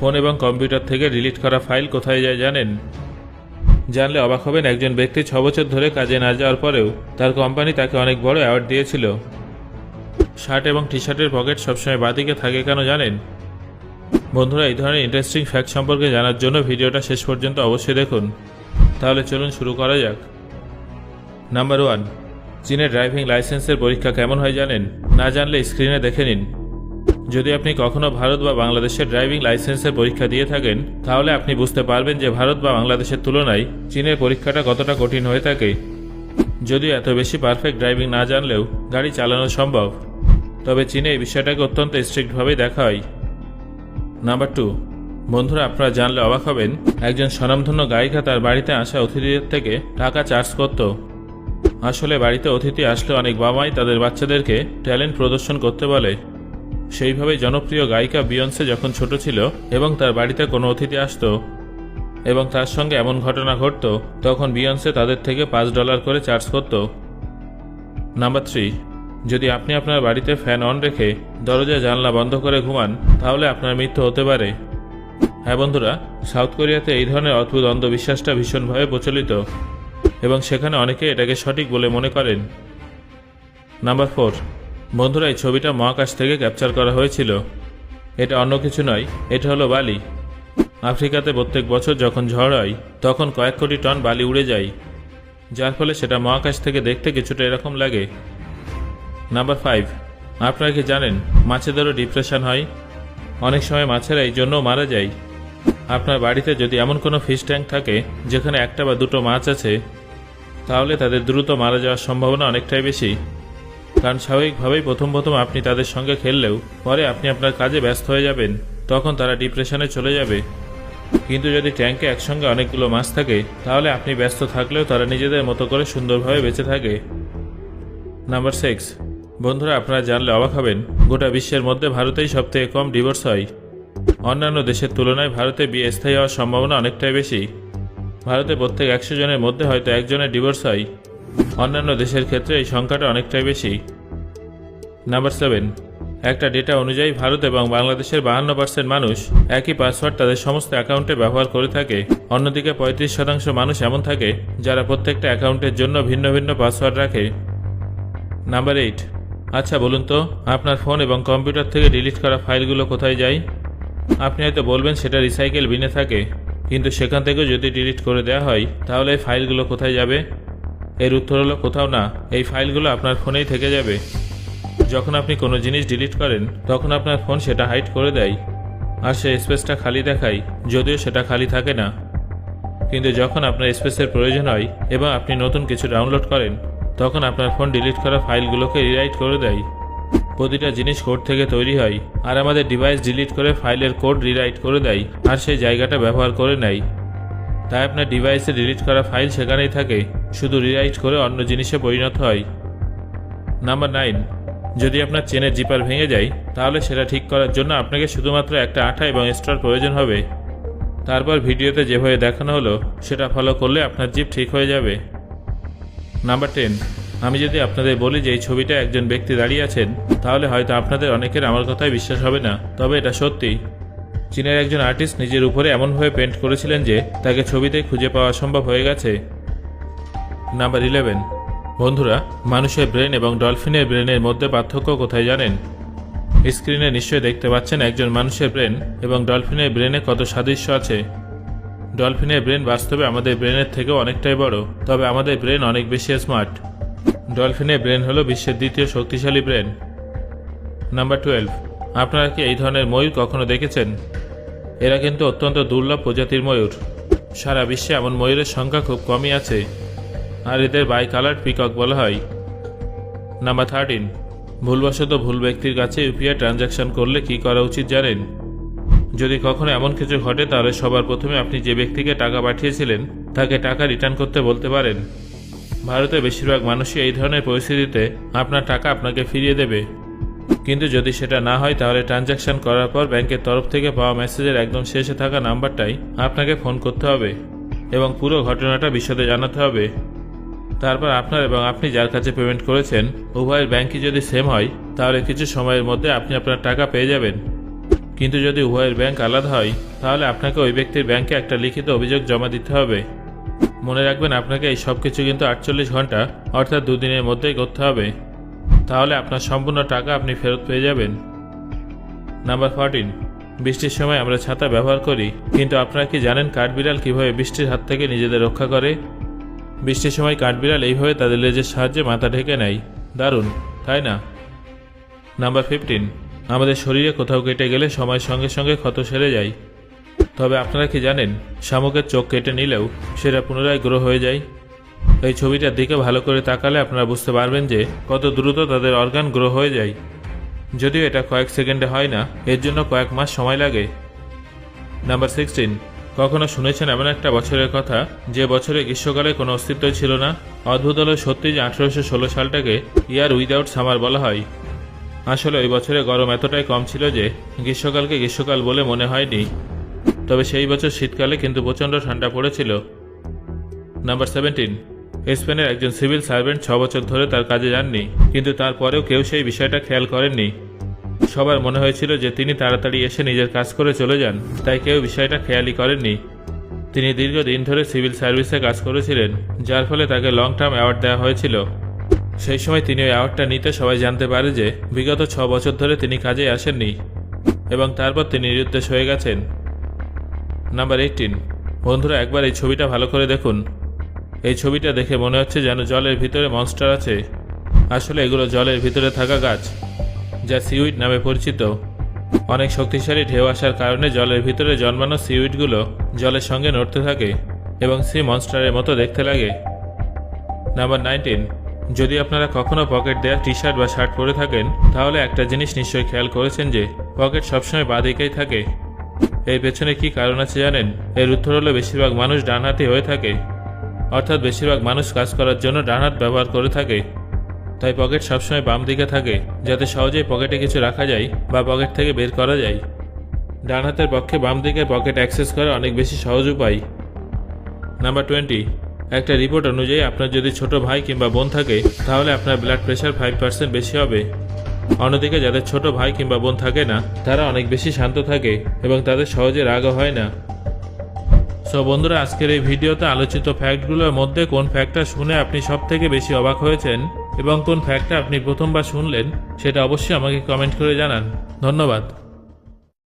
Phone এবং computer থেকে delete করা ফাইল কোথায় যায় জানেন? জানলে অবাক হবেন একজন ব্যক্তি ছ বছর ধরে কাজে না যাওয়ার পরেও তার কোম্পানি তাকে অনেক বড় অ্যাওয়ার্ড দিয়েছিল। শার্ট এবং টি শার্টের পকেট সবসময় বাদিকে থাকে কেন জানেন? বন্ধুরা, এই ধরনের ইন্টারেস্টিং ফ্যাক্ট সম্পর্কে জানার জন্য ভিডিওটা শেষ পর্যন্ত অবশ্যই দেখুন। তাহলে চলুন শুরু করা যাক। নাম্বার ওয়ান, চীনের ড্রাইভিং লাইসেন্সের পরীক্ষা কেমন হয় জানেন? না জানলে স্ক্রিনে দেখে নিন। যদি আপনি কখনো ভারত বা বাংলাদেশের ড্রাইভিং লাইসেন্সের পরীক্ষা দিয়ে থাকেন, তাহলে আপনি বুঝতে পারবেন যে ভারত বা বাংলাদেশের তুলনায় চীনের পরীক্ষাটা কতটা কঠিন হয়ে থাকে। যদিও এত বেশি পারফেক্ট ড্রাইভিং না জানলেও গাড়ি চালানো সম্ভব। তবে চীনে এই বিষয়টাকে অত্যন্ত স্ট্রিক্টভাবেই দেখা হয় নাম্বার টু, বন্ধুরা আপনারা জানলে অবাক হবেন, একজন স্বনামধন্য গায়িকা তার বাড়িতে আসা অতিথিদের থেকে টাকা চার্জ করত। আসলে বাড়িতে অতিথি আসলে অনেক বাবাই তাদের বাচ্চাদেরকে ট্যালেন্ট প্রদর্শন করতে বলে। সেইভাবেই জনপ্রিয় গায়িকা বিয়ন্সে যখন ছোট ছিল এবং তার বাড়িতে কোনো অতিথি আসতো এবং তার সঙ্গে এমন ঘটনা ঘটতো, তখন বিয়ন্সে তাদের থেকে পাঁচ ডলার করে চার্জ করত। নাম্বার থ্রি, যদি আপনি আপনার বাড়িতে ফ্যান অন রেখে দরজা জানলা বন্ধ করে ঘুমান, তাহলে আপনার মৃত্যু হতে পারে। হ্যাঁ বন্ধুরা, সাউথ কোরিয়াতে এই ধরনের অদ্ভুত অন্ধবিশ্বাসটা ভীষণভাবে প্রচলিত এবং সেখানে অনেকে এটাকে সঠিক বলে মনে করেন। নাম্বার ফোর বন্ধুরা, এই ছবিটা মহাকাশ থেকে ক্যাপচার করা হয়েছিল। এটা অন্য কিছু নয়, এটা হলো বালি। আফ্রিকাতে প্রত্যেক বছর যখন ঝড় হয়, তখন কয়েক কোটি টন বালি উড়ে যায়। যার ফলে সেটা মহাকাশ থেকে দেখতে কিছুটা এরকম লাগে। নাম্বার ফাইভ, আপনারা কি জানেন, মাছেদেরও ডিপ্রেশন হয়? অনেক সময় মাছেরা এই জন্য মারা যায়। আপনার বাড়িতে যদি এমন কোনো ফিশ ট্যাঙ্ক থাকে, যেখানে একটা বা দুটো মাছ আছে, তাহলে তাদের দ্রুত মারা যাওয়ার সম্ভাবনা অনেকটাই বেশি। কারণ স্বাভাবিকভাবেই প্রথম প্রথম আপনি তাদের সঙ্গে খেললেও পরে আপনি আপনার কাজে ব্যস্ত হয়ে যাবেন, তখন তারা ডিপ্রেশনে চলে যাবে। কিন্তু যদি ট্যাঙ্কে একসঙ্গে অনেকগুলো মাছ থাকে, তাহলে আপনি ব্যস্ত থাকলেও তারা নিজেদের মতো করে সুন্দরভাবে বেঁচে থাকে। Number six. বন্ধুরা, আপনারা জানলে অবাক হবেন, গোটা বিশ্বের মধ্যে ভারতেই সবথেকে কম ডিভোর্স হয়। অন্যান্য দেশের তুলনায় ভারতে বিয়ে স্থায়ী হওয়ার সম্ভাবনা অনেকটাই বেশি। ভারতে প্রত্যেক একশো জনের মধ্যে হয়তো একজনের ডিভোর্স হয়। অন্যান্য দেশের ক্ষেত্রে এই সংখ্যাটা অনেকটাই বেশি। নাম্বার সেভেন একটা ডেটা অনুযায়ী ভারত এবং বাংলাদেশের বাহান্ন পার্সেন্ট মানুষ একই পাসওয়ার্ড তাদের সমস্ত অ্যাকাউন্টে ব্যবহার করে থাকে। অন্যদিকে পঁয়ত্রিশ শতাংশ মানুষ এমন থাকে যারা প্রত্যেকটা অ্যাকাউন্টের জন্য ভিন্ন ভিন্ন পাসওয়ার্ড রাখে। নাম্বার এইট আচ্ছা বলুন তো, আপনার ফোন এবং কম্পিউটার থেকে ডিলিট করা ফাইলগুলো কোথায় যায়? আপনি হয়তো বলবেন সেটা রিসাইকেল বিনে থাকে, কিন্তু সেখান থেকেও যদি ডিলিট করে দেওয়া হয়, তাহলে ফাইলগুলো কোথায় যাবে? এর উত্তর হলো কোথাও না। এই ফাইলগুলো আপনার ফোনেই থেকে যাবে। যখন আপনি কোনো জিনিস ডিলিট করেন, তখন আপনার ফোন সেটা হাইড করে দেয়। আর সে স্পেসটা খালি দেখায়, যদিও সেটা খালি থাকে না। কিন্তু যখন আপনার স্পেসের প্রয়োজন হয় এবং আপনি নতুন কিছু ডাউনলোড করেন, তখন আপনার ফোন ডিলিট করা ফাইলগুলোকে রিরাইট করে দেয়। প্রতিটা জিনিস কোড থেকে তৈরি হয়, আর আমাদের ডিভাইস ডিলিট করে ফাইলের কোড রিরাইট করে দেয়, আর সেই জায়গাটা ব্যবহার করে নেয়। তাই আপনার ডিভাইসে ডিলিট করা ফাইল সেখানেই থাকে। শুধু রিরাইট করে অন্য জিনিসে পরিণত হয়। নাম্বার নাইন যদি আপনার চেনের জিপার ভেঙে যায়, তাহলে সেটা ঠিক করার জন্য আপনাকে শুধুমাত্র একটা আঠা এবং স্ট্রার প্রয়োজন হবে। তারপর ভিডিওতে যেভাবে দেখানো হলো, সেটা ফলো করলে আপনার জিপ ঠিক হয়ে যাবে। নাম্বার টেন আমি যদি আপনাদের বলি যে এই ছবিটা একজন ব্যক্তি দাঁড়িয়ে আছেন, তাহলে হয়তো আপনাদের অনেকের আমার কথায় বিশ্বাস হবে না, তবে এটা সত্যি। চীনের একজন আর্টিস্ট নিজের উপরে এমনভাবে পেন্ট করেছিলেন যে, তাকে ছবিতে খুঁজে পাওয়া সম্ভব হয়ে গেছে। নাম্বার ইলেভেন বন্ধুরা, মানুষের ব্রেন এবং ডলফিনের ব্রেনের মধ্যে পার্থক্য কোথায় জানেন? স্ক্রিনে নিশ্চয়ই দেখতে পাচ্ছেন একজন মানুষের ব্রেন এবং ডলফিনের ব্রেনে কত সাদৃশ্য আছে। ডলফিনের ব্রেন বাস্তবে আমাদের ব্রেনের থেকেও অনেকটাই বড়, তবে আমাদের ব্রেন অনেক বেশি স্মার্ট ডলফিনের ব্রেন হলো বিশ্বের দ্বিতীয় শক্তিশালী ব্রেন নাম্বার টুয়েলভ আপনারা কি এই ধরনের ময়ূর কখনো দেখেছেন? এরা কিন্তু অত্যন্ত দুর্লভ প্রজাতির ময়ূর। সারা বিশ্বে এমন ময়ূরের সংখ্যা খুব কমই আছে। আর এদের বাই কালার পিকক বলা হয়। নাম্বার থার্টিন ভুলবশত ভুল ব্যক্তির কাছে ইউপিআই ট্রানজ্যাকশন করলে কি করা উচিত জানেন? যদি কখনো এমন কিছু ঘটে, তাহলে সবার প্রথমে আপনি যে ব্যক্তিকে টাকা পাঠিয়েছিলেন, তাকে টাকা রিটার্ন করতে বলতে পারেন। ভারতে বেশিরভাগ মানুষই এই ধরনের পরিস্থিতিতে আপনার টাকা আপনাকে ফিরিয়ে দেবে। কিন্তু যদি সেটা না হয়, তাহলে ট্রানজ্যাকশন করার পর ব্যাংকের তরফ থেকে পাওয়া মেসেজের একদম শেষে থাকা নাম্বারটাই আপনাকে ফোন করতে হবে এবং পুরো ঘটনাটা বিশদে জানাতে হবে। তারপর আপনার এবং আপনি যার কাছে পেমেন্ট করেছেন, উভয়ের ব্যাংকই যদি সেম হয়, তাহলে কিছু সময়ের মধ্যে আপনি আপনার টাকা পেয়ে যাবেন। কিন্তু যদি উভয়ের ব্যাংক আলাদা হয়, তাহলে আপনাকে ওই ব্যক্তির ব্যাংকে একটা লিখিত অভিযোগ জমা দিতে হবে। মনে রাখবেন আপনাকে এই সব কিছু কিন্তু আটচল্লিশ ঘণ্টা, অর্থাৎ দুদিনের মধ্যেই করতে হবে। তাহলে আপনার সম্পূর্ণ টাকা আপনি ফেরত পেয়ে যাবেন। নাম্বার ফোরটিন বৃষ্টির সময় আমরা ছাতা ব্যবহার করি, কিন্তু আপনারা কি জানেন কাঠবিড়াল কীভাবে বৃষ্টির হাত থেকে নিজেদের রক্ষা করে? বৃষ্টির সময় কাঠবিড়াল এইভাবে তাদের লেজের সাহায্যে মাথা ঢেকে নেয়। দারুণ, তাই না? নাম্বার ফিফটিন আমাদের শরীরে কোথাও কেটে গেলে সময়ের সঙ্গে সঙ্গে ক্ষত সেরে যায়। তবে আপনারা কি জানেন, শামুকের চোখ কেটে নিলেও সেটা পুনরায় গ্রো হয়ে যায়? এই ছবিটার দিকে ভালো করে তাকালে আপনারা বুঝতে পারবেন যে কত দ্রুত তাদের অর্গান গ্রো হয়ে যায়। যদিও এটা কয়েক সেকেন্ডে হয় না, এর জন্য কয়েক মাস সময় লাগে। নাম্বার সিক্সটিন কখনো শুনেছেন এমন একটা বছরের কথা? যে বছরে গ্রীষ্মকালে কোনো অস্তিত্ব ছিল না? অদ্ভুত হলো সত্যি যে আঠারোশো ষোলো সালটাকে ইয়ার উইদাউট সামার বলা হয়। আসলে ওই বছরে গরম এতটাই কম ছিল যে গ্রীষ্মকালকে গ্রীষ্মকাল বলে মনে হয়নি। তবে সেই বছর শীতকালে কিন্তু প্রচণ্ড ঠান্ডা পড়েছিল। Number seventeen. স্পেনের একজন সিভিল সার্ভেন্ট ছ বছর ধরে তার কাজে যাননি, কিন্তু তারপরেও কেউ সেই বিষয়টা খেয়াল করেননি। সবার মনে হয়েছিল যে তিনি তাড়াতাড়ি এসে নিজের কাজ করে চলে যান, তাই কেউ বিষয়টা খেয়ালই করেননি। তিনি দীর্ঘদিন ধরে সিভিল সার্ভিসে কাজ করেছিলেন, যার ফলে তাকে লং টার্ম অ্যাওয়ার্ড দেওয়া হয়েছিল। সেই সময় তিনি ওই অ্যাওয়ার্ডটা নিতে সবাই জানতে পারে যে বিগত ছ বছর ধরে তিনি কাজে আসেননি এবং তারপর তিনি নিরুদ্দেশ হয়ে গেছেন। Number eighteen. বন্ধুরা, একবার এই ছবিটা ভালো করে দেখুন। এই ছবিটা দেখে মনে হচ্ছে যেন জলের ভিতরে মনস্টার আছে। আসলে এগুলো জলের ভিতরে থাকা গাছ। যা সিউইড নামে পরিচিত। অনেক শক্তিশালী ঢেউ আসার কারণে জলের ভিতরে জন্মানো সিউইডগুলো জলের সঙ্গে নড়তে থাকে এবং সি মনস্টারের মতো দেখতে লাগে। নাম্বার নাইনটিন যদি আপনারা কখনো পকেট দেওয়া টি শার্ট বা শার্ট পরে থাকেন, তাহলে একটা জিনিস নিশ্চয়ই খেয়াল করেছেন যে, পকেট সবসময় বাঁ দিকেই থাকে। এর পেছনে কি কারণ আছে জানেন? এর উত্তর হলো বেশিরভাগ মানুষ ডানহাতি হয়ে থাকে। অর্থাৎ বেশিরভাগ মানুষ কাজ করার জন্য ডান হাত ব্যবহার করে থাকে। তাই পকেট সবসময় বাম দিকে থাকে, যাতে সহজেই পকেটে কিছু রাখা যায় বা পকেট থেকে বের করা যায়। ডান হাতের পক্ষে বাম দিকের পকেট অ্যাক্সেস করা অনেক বেশি সহজ উপায়। নাম্বার টোয়েন্টি, একটা রিপোর্ট অনুযায়ী আপনার যদি ছোট ভাই কিংবা বোন থাকে, তাহলে আপনার ব্লাড প্রেশার ফাইভ পার্সেন্ট বেশি হবে। অন্যদিকে যাদের ছোট ভাই কিংবা বোন থাকে না, তারা অনেক বেশি শান্ত থাকে এবং তাদের সহজে রাগও হয় না। সো বন্ধুরা, আজকের এই ভিডিওতে আলোচিত ফ্যাক্টগুলোর মধ্যে কোন ফ্যাক্টটা শুনে আপনি সব থেকে বেশি অবাক হয়েছেন? এবং কোন ফ্যাক্টটা আপনি প্রথমবার শুনলেন সেটা অবশ্যই আমাকে কমেন্ট করে জানান। ধন্যবাদ।